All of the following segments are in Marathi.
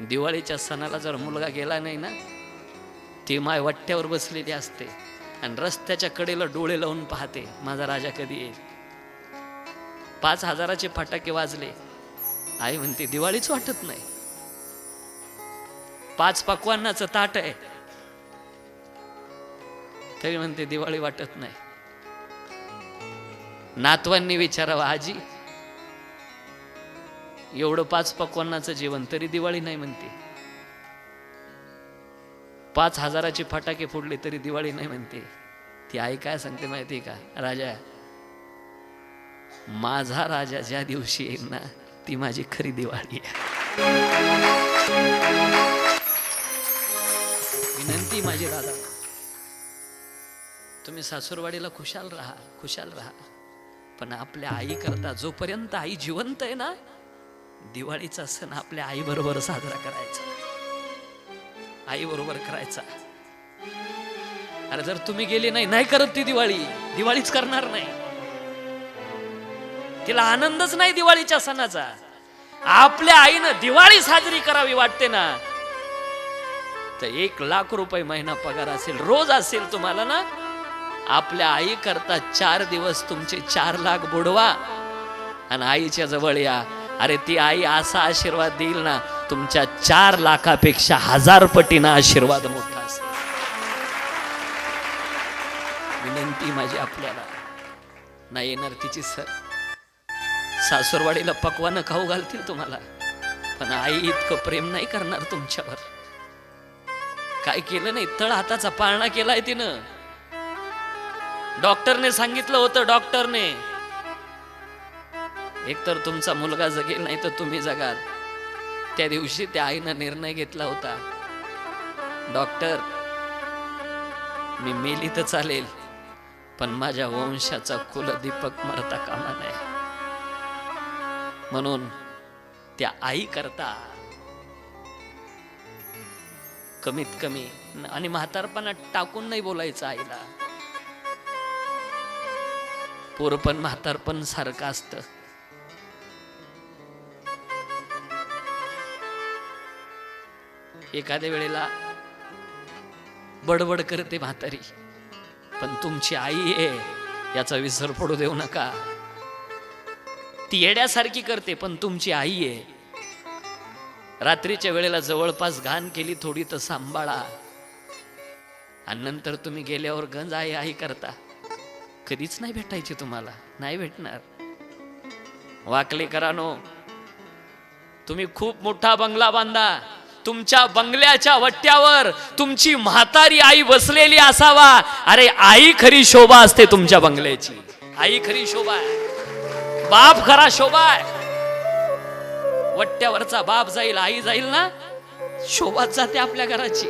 दिवाळीच्या सणाला जर मुलगा गेला नाही ना ती माय वट्ट्यावर बसलेली असते आणि रस्त्याच्या कडेला डोळे लावून पाहते माझा राजा कधी येईल? पाच हजाराचे फटाके वाजले. आई म्हणते दिवाळीच वाटत नाही. पाच पक्वांनाचं ताट आहे. तरी म्हणते दिवाळी वाटत नाही. नातवांनी विचारावं आजी एवढं पाच पक्वांनाचं जेवण तरी दिवाळी नाही म्हणते. पाच हजाराचे फटाके फोडले तरी दिवाळी नाही म्हणते. ती आई काय सांगते माहिती का? राजा माझा राजा ज्या दिवशी येईल ना ती माझी खरी दिवाळी आहे. विनंती माझी दादा तुम्ही सासूरवाडीला खुशाल राहा खुशाल राहा. पण आपल्या आई करता जोपर्यंत आई जिवंत आहे ना दिवाळीचा सण आपल्या आई बरोबर साजरा करायचा. आई बरोबर करायचा. अरे जर तुम्ही गेले नाही नाही करत ती दिवाळी. दिवाळीच करणार नाही. तिला आनंदच नाही दिवाळीच्या सणाचा. आपल्या आईनं दिवाळी साजरी करावी वाटते ना. तर एक लाख रुपये महिना पगार असेल रोज असेल तुम्हाला ना. आपल्या आई करता चार दिवस तुमचे चार लाख बुडवा. आणि आईच्या जवळ या. अरे ती आई असा आशीर्वाद देईल ना तुमच्या चार लाखापेक्षा हजार पटीनं आशीर्वाद मोठा असेल. विनंती माझी आपल्याला. नाही येणार तिची सर. सासूरवाडीला पकवानं खाऊ घालतील तुम्हाला. पण आई इतकं प्रेम नाही करणार तुमच्यावर. काय केलं नाही तळ हाताचा पाळणा केलाय तिनं. डॉक्टरने सांगितलं होतं डॉक्टरने. एकतर तुमचा मुलगा जगेल नाही तर तुम्ही जगाल. त्या दिवशी त्या आईनं निर्णय घेतला होता. डॉक्टर मी मेली तर चालेल पण माझ्या वंशाचा कुलदीपक मरता कामा नये. म्हणून त्या आई करता कमीत कमी आणि म्हातारपणा टाकून नाही बोलायचं आईला. पोरपण म्हातारपण सारखं असतं. एखाद्या वेळेला बडबड करते म्हातारी पण तुमची आई आहे याचा विसर पडू देऊ नका. ती येड्यासारखी करते पण तुमची आई आहे. रात्रीच्या वेळेला जवळपास घाण केली थोडी तर सांभाळा. आणि नंतर तुम्ही गेल्यावर गंज आई आई करता. कधीच नाही भेटायची तुम्हाला नाही भेटणार. वाकले करानो तुम्ही खूप मोठा बंगला बांधा. तुमच्या बंगल्याच्या वट्ट्यावर तुमची म्हातारी आई बसलेली असावा. अरे आई खरी शोभा असते तुमच्या बंगल्याची. आई खरी शोभा आहे. बाप खरा शोभा आहे. वट्ट्यावरचा बाप जाईल आई जाईल ना? शोभाच जाते आपल्या घराची.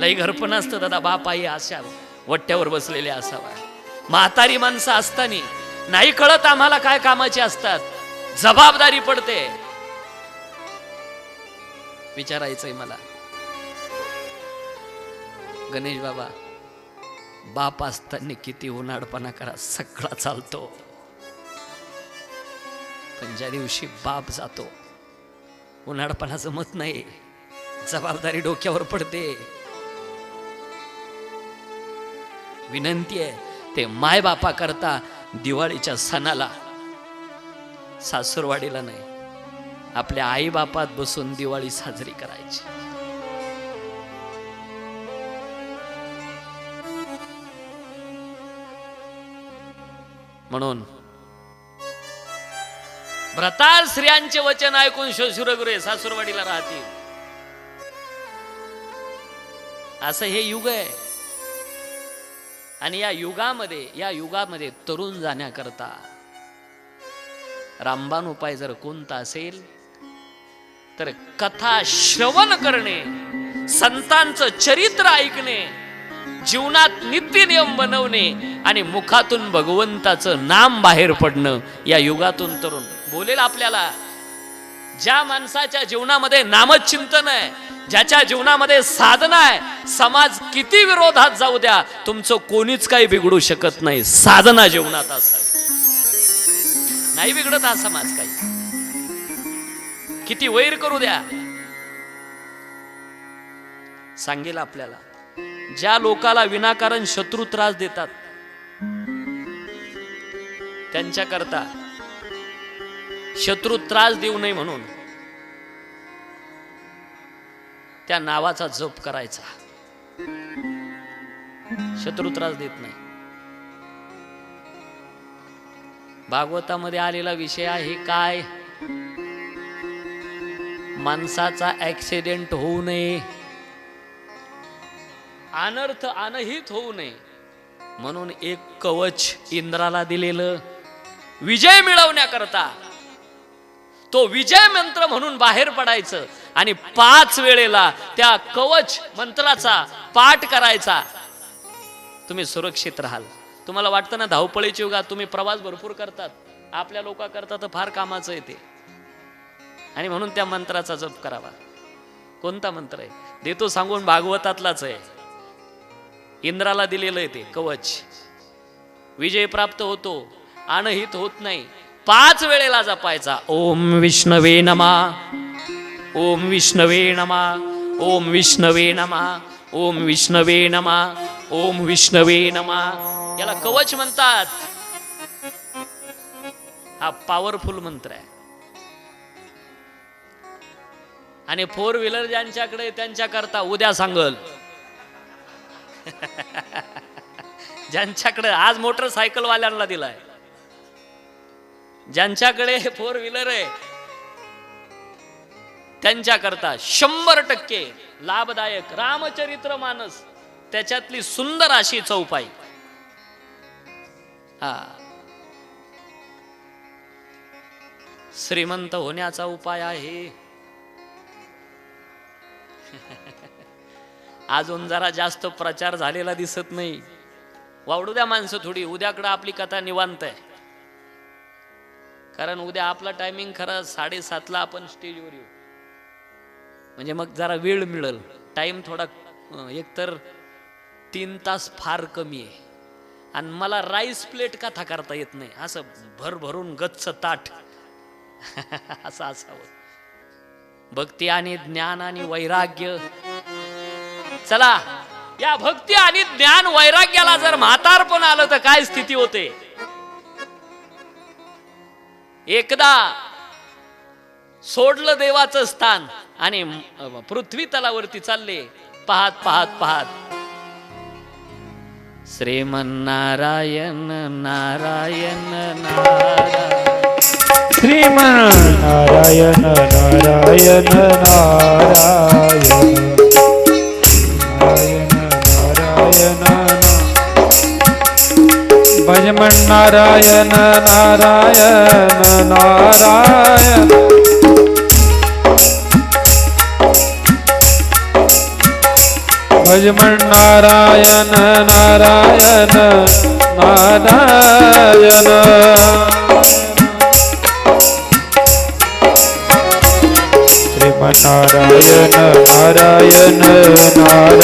लई घरपण असतं दादा बाप आई अशा वट्ट्यावर बसलेले असावा. म्हातारी माणसं असताना नाही कळत आम्हाला काय कामाचे असतात. जबाबदारी पडते. विचारायचंय मला. गणेश बाबा बाप असताना किती उन्हाळपणा करा सगळा चालतो. पण ज्या दिवशी बाप जातो उन्हाळपणा जमत नाही जबाबदारी डोक्यावर पडते. विनंती आहे ते माय बापा करता दिवाळीच्या सणाला सासूरवाडीला नाही आपल्या आईबापात बसून दिवाळी साजरी करायची. म्हणून व्रतार स्त्रियांचे वचन ऐकून शशुरगुरे सासूरवाडीला राहतील. असं हे युग आहे. आणि या युगामध्ये या युगामध्ये तरुण जाण्याकरता रामबाण उपाय जर कोणता असेल तर कथा श्रवण करणे संतांचं चरित्र ऐकणे जीवनात नित्य नियम बनवणे आणि मुखातून भगवंताचं नाम बाहेर पडणं या युगातून तरुण. बोलेल आपल्याला ज्या माणसाच्या जीवनामध्ये नामच चिंतन आहे ज्याच्या जीवनामध्ये साधना आहे समाज किती विरोधात जाऊ द्या तुमचं कोणीच काही बिघडू शकत नाही. साधना जीवनात असावी. नाही बिघडत हा समाज काही. किती वैर करू द्या. सांगेल आपल्याला ज्या लोकाला विनाकारण शत्रू त्रास देतात त्यांच्याकरता शत्रू त्रास देऊ नये म्हणून त्या नावाचा जप करायचा. शत्रू त्रास देत नाही. भागवतामध्ये आलेला विषय आहे काय? माणसाचा ऍक्सिडेंट होऊ नये. अनर्थ अनहित होऊ नये. म्हणून एक कवच इंद्राला दिलेलं. विजय मिळवण्याकरता. तो विजय मंत्र म्हणून बाहेर पडायचं आणि पाच वेळेला त्या कवच मंत्राचा पाठ करायचा. तुम्ही सुरक्षित राहाल. तुम्हाला वाटतं ना धावपळीची युगात तुम्ही प्रवास भरपूर करतात. आपल्या लोका करता तर फार कामाचं येते आणि म्हणून त्या मंत्राचा जप करावा. कोणता मंत्र आहे? देतो सांगून भागवतातलाच आहे. इंद्राला दिलेलं आहे ते कवच. विजय प्राप्त होतो अनहित होत नाही. पाच वेळेला जपायचा ओम विष्णवे नमा. ओम विष्णवे नमा. ओम विष्णवे नमा. ओम विष्णवे नमा. ओम विष्णवे नमा. याला कवच म्हणतात. हा पॉवरफुल मंत्र आहे. आणि फोर व्हीलर ज्यांच्याकडे त्यांच्याकरता उद्या सांगल. ज्यांच्याकडे आज मोटरसायकल वाल्यांना दिलाय. ज्यांच्याकडे फोर व्हीलर आहे त्यांच्याकरता शंभर टक्के लाभदायक रामचरित्र मानस त्याच्यातली सुंदर अशी चौपाई. हा. श्रीमंत होण्याचा उपाय आहे. अजून जरा जास्त प्रचार झालेला दिसत नाही. वावडू द्या माणसं थोडी उद्याकडं आपली कथा निवांत आहे. कारण उद्या आपला टायमिंग खरं साडेसातला आपण स्टेजवर येऊ. म्हणजे मग जरा वेळ मिळेल. टाईम थोडा एकतर तीन तास फार कमी आहे. आणि मला राईस प्लेट कथा करता येत नाही. असं भरभरून गच्च ताट. असं असावं. भक्ती आणि ज्ञान आणि वैराग्य चला या भक्ती आणि ज्ञान वैराग्याला जर म्हातारपण आलं तर काय स्थिती होते? एकदा सोडलं देवाचं स्थान आणि पृथ्वी तलावरती चालले. पाहत पाहत पाहत. श्रीमन्नारायण नारायण नारायण. श्रीमन नारायण नारायण नारायण. भजमन्नारायण नारायण नारायण भजमन्नारायण नारायण नारायण श्रीमन्नारायण नारायण नारायण